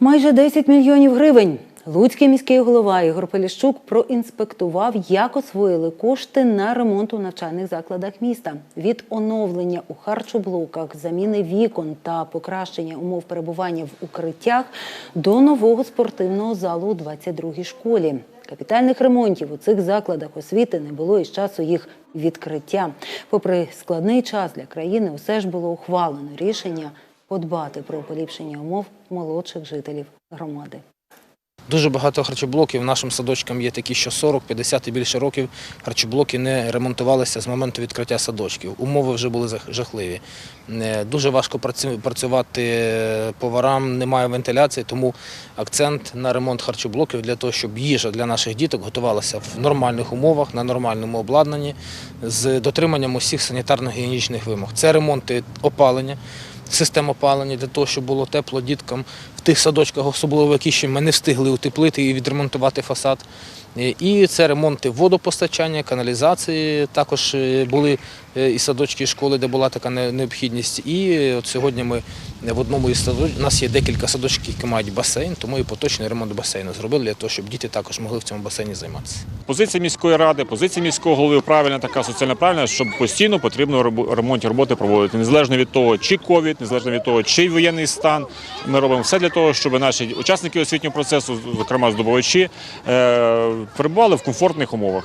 Майже 10 мільйонів гривень. Луцький міський голова Ігор Поліщук проінспектував, як освоїли кошти на ремонт у навчальних закладах міста. Від оновлення у харчоблоках, заміни вікон та покращення умов перебування в укриттях до нового спортивного залу у 22-й школі. Капітальних ремонтів у цих закладах освіти не було із часу їх відкриття. Попри складний час для країни, усе ж було ухвалено рішення подбати про поліпшення умов молодших жителів громади. Дуже багато харчоблоків нашим садочкам є такі, що 40, 50 і більше років харчоблоки не ремонтувалися з моменту відкриття садочків. Умови вже були жахливі. Е, Дуже важко працювати е, поварам, немає вентиляції, тому акцент на ремонт харчоблоків для того, щоб їжа для наших діток готувалася в нормальних умовах, на нормальному обладнанні з дотриманням усіх санітарно-гігієнічних вимог. Це ремонти опалення. Систем опалення для того, щоб було тепло діткам в тих садочках, особливо які ще ми не встигли утеплити і відремонтувати фасад. І це ремонти водопостачання, каналізації. Також е, були е, і садочки, і школи, де була така необхідність. І от сьогодні ми в одному із садочків, у нас є декілька садочків, які мають басейн, тому і поточний ремонт басейну зробили для того, щоб діти також могли в цьому басейні займатися. Позиція міської ради, позиція міського голови правильна, така соціально правильна, щоб постійно потрібно ремонтні роботи проводити. Незалежно від того, чи ковід, незалежно від того, чий воєнний стан. Ми робимо все для того, щоб наші учасники освітнього процесу, зокрема здобувачі, е, перебували в комфортних умовах.